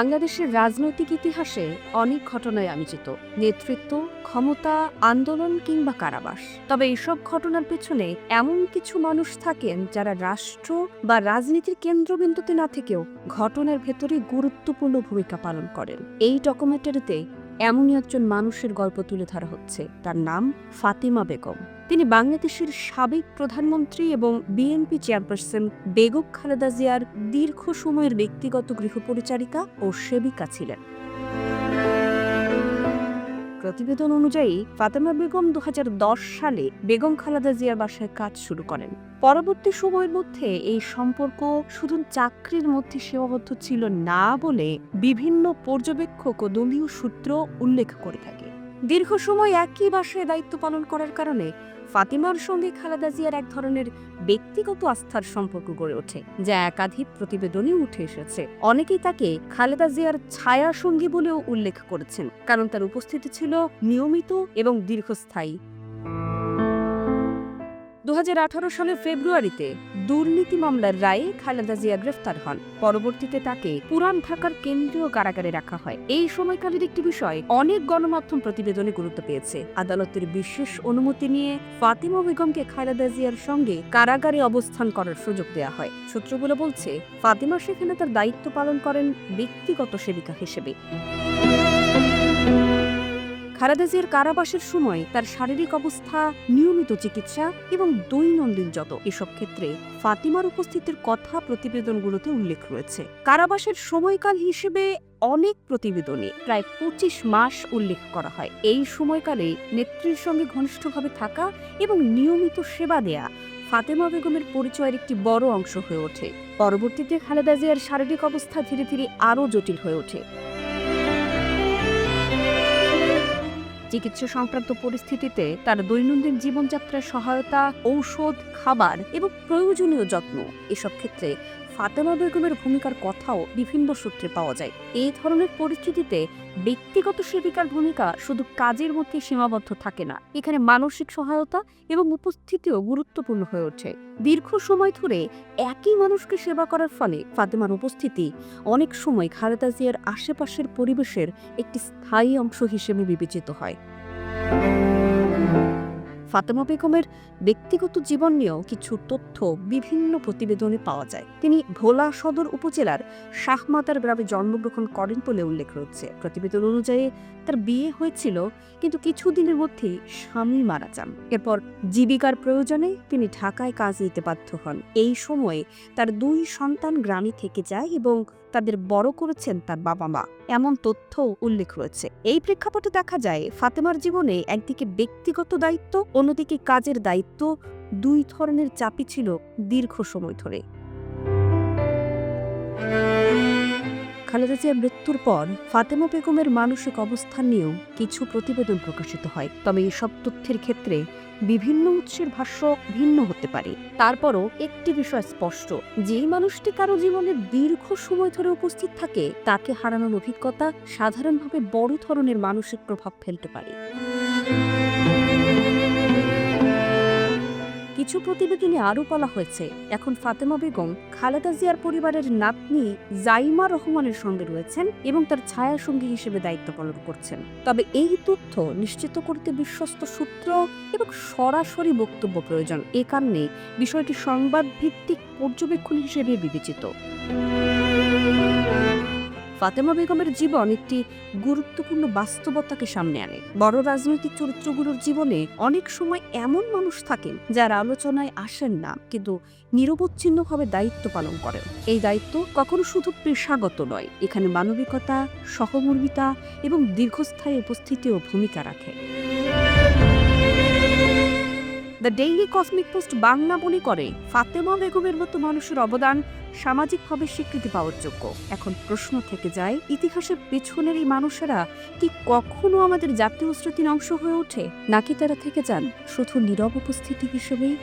বাংলাদেশের রাজনৈতিক ইতিহাসে অনেক ঘটনায় আলোচিত। নেতৃত্ব, ক্ষমতা, আন্দোলন কিংবা কারাবাস। তবে এসব ঘটনার পেছনে এমন কিছু মানুষ থাকেন যারা রাষ্ট্র বা রাজনীতির কেন্দ্রবিন্দুতে না থেকেও ঘটনার ভেতরে গুরুত্বপূর্ণ ভূমিকা পালন করেন। এই ডকুমেন্টারিতে এমনই একজন মানুষের গল্প তুলে ধরা হচ্ছে। তার নাম ফাতিমা বেগম। তিনি বাংলাদেশের সাবেক প্রধানমন্ত্রী এবং বিএনপি চেয়ারপারসন বেগম খালেদা জিয়ার দীর্ঘ সময়ের ব্যক্তিগত গৃহপরিচারিকা ও সেবিকা ছিলেন। প্রতিবেদন অনুযায়ী ফাতেমা বেগম দু হাজার দশ সালে বেগম খালাদা জিয়ার বাসায় কাজ শুরু করেন। পরবর্তী সময়ের মধ্যে এই সম্পর্ক শুধু চাকরির মধ্যে সীমাবদ্ধ ছিল না বলে বিভিন্ন পর্যবেক্ষক ও দলীয় সূত্র উল্লেখ করে থাকে। দীর্ঘ সময় একই বাসায় দায়িত্ব পালন করার কারণে ফাতিমার সঙ্গে খালেদা জিয়ার এক ধরনের ব্যক্তিগত আস্থার সম্পর্ক গড়ে ওঠে, যা একাধিক প্রতিবেদনে উঠে এসেছে। অনেকেই তাকে খালেদা জিয়ার ছায়া সঙ্গী বলেও উল্লেখ করেছেন, কারণ তার উপস্থিতি ছিল নিয়মিত এবং দীর্ঘস্থায়ী। দু হাজার আঠারো সালের ফেব্রুয়ারিতে দুর্নীতি মামলার রায়ে খালেদা জিয়া গ্রেফতার হন। পরবর্তীতে তাকে পুরান ঢাকার কেন্দ্রীয় কারাগারে রাখা হয়। এই সময়কালের একটি বিষয়, অনেক গণমাধ্যম প্রতিবেদনে গুরুত্ব পেয়েছে। আদালতের বিশেষ অনুমতি নিয়ে ফাতিমা বেগমকে খালেদা জিয়ার সঙ্গে কারাগারে অবস্থান করার সুযোগ দেওয়া হয়। সূত্রগুলো বলছে, ফাতিমা সেখানে তার দায়িত্ব পালন করেন ব্যক্তিগত সেবিকা হিসেবে। খালেদা জিয়ার কারাবাসের সময় তার শারীরিক অবস্থা, নিয়মিত চিকিৎসা এবং দৈনন্দিন যত এসব ক্ষেত্রে ফাতিমার উপস্থিতির কথা প্রতিবেদনগুলোতে উল্লেখ রয়েছে। কারাবাসের সময়কাল হিসেবে অনেক প্রতিবেদনে প্রায় পঁচিশ মাস উল্লেখ করা হয়। এই সময়কালে নেত্রীর সঙ্গে ঘনিষ্ঠভাবে থাকা এবং নিয়মিত সেবা দেয়া ফাতেমা বেগমের পরিচয়ের একটি বড় অংশ হয়ে ওঠে। পরবর্তীতে খালেদা জিয়ার শারীরিক অবস্থা ধীরে ধীরে আরও জটিল হয়ে ওঠে। চিকিৎসা সংক্রান্ত পরিস্থিতিতে তার দৈনন্দিন জীবনযাত্রার সহায়তা ঔষধ খাবার এবং প্রয়োজনীয় যত্ন। এসব ক্ষেত্রে ফাতেমা বেগমের ভূমিকার কথাও বিভিন্ন সূত্রে পাওয়া যায়। এই ধরনের পরিস্থিতিতে ব্যক্তিগত সেবিকার ভূমিকা শুধু কাজের মধ্যে সীমাবদ্ধ থাকে না, এখানে মানসিক সহায়তা এবং উপস্থিতিও গুরুত্বপূর্ণ হয়ে ওঠে। দীর্ঘ সময় ধরে একই মানুষকে সেবা করার ফলে ফাতেমার উপস্থিতি অনেক সময় খালেদা জিয়ার আশেপাশের পরিবেশের একটি স্থায়ী অংশ হিসেবে বিবেচিত হয়। ফাতেমা বেগমের ব্যক্তিগত জীবন নিয়েও কিছু তথ্য বিভিন্ন প্রতিবেদনে পাওয়া যায়। তিনি ভোলা সদর উপজেলার শাহমাতার গ্রামে জন্মগ্রহণ করেন বলে উল্লেখ রয়েছে। প্রতিবেদন অনুযায়ী তার বিয়ে হয়েছিল, কিন্তু কিছুদিনের মধ্যেই স্বামী মারা যান। এরপর জীবিকার প্রয়োজনে তিনি ঢাকায় কাজ নিতে বাধ্য হন। এই সময়ে তার দুই সন্তান গ্রামে থেকে যায় এবং তাদের বড় করেছেন তার বাবা মা। এমন তথ্য উল্লেখ রয়েছে। এই প্রেক্ষাপটে দেখা যায়, ফাতেমার জীবনে একদিকে ব্যক্তিগত দায়িত্ব, অন্যদিকে কাজের দায়িত্ব, দুই ধরনের চাপই ছিল দীর্ঘ সময় ধরে। খালেদা জিয়ার মৃত্যুর পর ফাতেমা বেগমের মানসিক অবস্থান নিয়েও কিছু প্রতিবেদন প্রকাশিত হয়। তবে এসব তথ্যের ক্ষেত্রে বিভিন্ন উৎসের ভাষ্য ভিন্ন হতে পারে। তারপরও একটি বিষয় স্পষ্ট, যেই মানুষটি কারও জীবনে দীর্ঘ সময় ধরে উপস্থিত থাকে, তাকে হারানোর অভিজ্ঞতা সাধারণভাবে বড় ধরনের মানসিক প্রভাব ফেলতে পারে। কিছু প্রতিবেদনে আরও বলা হয়েছে, এখন ফাতেমা বেগম, খালেদা জিয়ার পরিবারের নাতনি জাইমা রহমানের সঙ্গে রয়েছেন এবং তার ছায়া সঙ্গী হিসেবে দায়িত্ব পালন করছেন। তবে এই তথ্য নিশ্চিত করতে বিশ্বস্ত সূত্র এবং সরাসরি বক্তব্য প্রয়োজন। এ কারণে বিষয়টি সংবাদ ভিত্তিক পর্যবেক্ষণ হিসেবে বিবেচিত। ফাতেমা বেগমের জীবন একটি গুরুত্বপূর্ণ বাস্তবতাকে সামনে আনে। বড় রাজনৈতিক চরিত্রগুলোর জীবনে অনেক সময় এমন মানুষ থাকেন যারা আলোচনায় আসেন না, কিন্তু নিরবচ্ছিন্নভাবে দায়িত্ব পালন করেন। এই দায়িত্ব কখনো শুধু পেশাগত নয়, এখানে মানবিকতা, সহমর্মিতা এবং দীর্ঘস্থায়ী উপস্থিতিও ভূমিকা রাখে। The Daily Cosmic Post Bangla মনে করে, ফাতেমা বেগমের মতো মানুষের অবদান সামাজিকভাবে স্বীকৃতি পাওয়ার যোগ্য। এখন প্রশ্ন থেকে যায়, ইতিহাসের পেছনের এই মানুষেরা কি কখনো আমাদের জাতীয় স্মৃতির অংশ হয়ে ওঠে? নাকি তারা থেকে যান শুধু নীরব উপস্থিতি হিসেবেই?